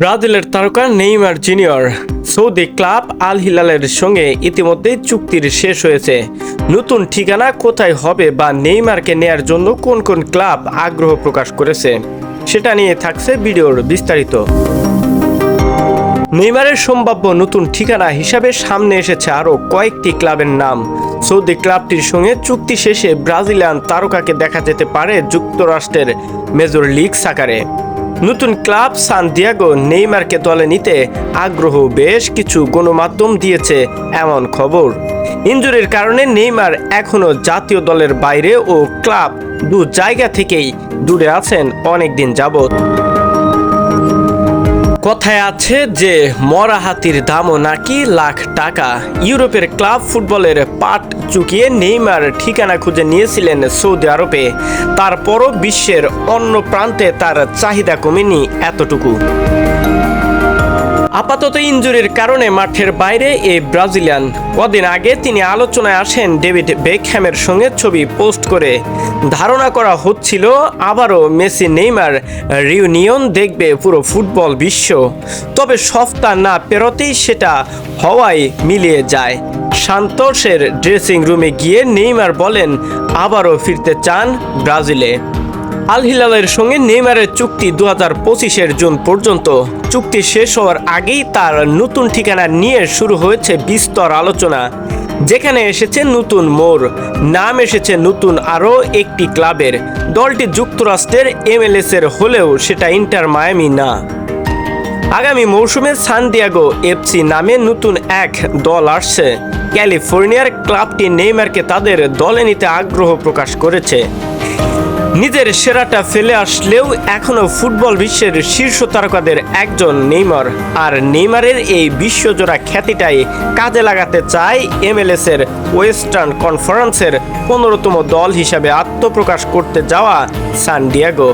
ব্রাজিলের তারকা Neymar junior Saudi club Al হিলালের সঙ্গে ইতিমধ্যেই চুক্তির শেষ হয়েছে। নতুন ঠিকানা কোথায় হবে বা নেইমারকে নেয়ার জন্য কোন কোন ক্লাব আগ্রহ প্রকাশ করেছে, সেটা নিয়ে থাকছে ভিডিওর বিস্তারিত। নেইমারের সম্ভাব্য নতুন ঠিকানা হিসাবে সামনে এসেছে আরও কয়েকটি ক্লাবের নাম। সৌদি ক্লাবটির সঙ্গে চুক্তি শেষে ব্রাজিলিয়ান তারকাকে দেখা যেতে পারে যুক্তরাষ্ট্রের মেজর লিগ সাকারে। নতুন ক্লাব সান দিয়াগো নেইমারকে দলে নিতে আগ্রহ বেশ কিছু গণমাধ্যম দিয়েছে এমন খবর। ইঞ্জুরির কারণে নেইমার এখনও জাতীয় দলের বাইরে ও ক্লাব দু জায়গা থেকেই দূরে আছেন অনেকদিন যাবত কথায় আছে যে মরা হাতির দামও নাকি লাখ টাকা। ইউরোপের ক্লাব ফুটবলের পাট চুকিয়ে নেইমার ঠিকানা খুঁজে নিয়েছিলেন সৌদি আরবে। তারপরও বিশ্বের অন্য প্রান্তে তার চাহিদা কমেনি এতটুকু। আপাতত ইঞ্জুরির কারণে মাঠের বাইরে এই ব্রাজিলিয়ান। কদিন আগে তিনি আলোচনায় আসেন ডেভিড বেকহ্যামের সঙ্গে ছবি পোস্ট করে। ধারণা করা হচ্ছিল, আবারও মেসি নেইমার রিউনিয়ন দেখবে পুরো ফুটবল বিশ্ব। তবে সপ্তাহ না পেরোতেই সেটা হওয়ায় মিলিয়ে যায়। সান্তোষের ড্রেসিং রুমে গিয়ে নেইমার বলেন, আবারও ফিরতে চান ব্রাজিলে। আল হিলালের সঙ্গে নেইমারের চুক্তি দু হাজার পঁচিশের জুন পর্যন্ত। চুক্তি শেষ হওয়ার আগেই তার নতুন ঠিকানা নিয়ে শুরু হয়েছে বিস্তর আলোচনা, যেখানে এসেছে নতুন মোড়, নাম এসেছে নতুন আরও একটি ক্লাবের। দলটি যুক্তরাষ্ট্রের এমএলএস এর হলেও সেটা ইন্টার মায়ামি না। আগামী মৌসুমে সান দিয়াগো এফসি নামে নতুন এক দল আসছে। ক্যালিফোর্নিয়ার ক্লাবটি নেইমারকে তাদের দলে নিতে আগ্রহ প্রকাশ করেছে। নিজের সেরাটা ফেলে আসলেও এখনও ফুটবল বিশ্বের শীর্ষ তারকাদের একজন নেইমার। আর নেইমারের এই বিশ্বজোড়া খ্যাতিটাই কাজে লাগাতে চায় এমএলএস এর ওয়েস্টার্ন কনফারেন্সের পনেরোতম দল হিসাবে আত্মপ্রকাশ করতে যাওয়া সান ডিয়াগো।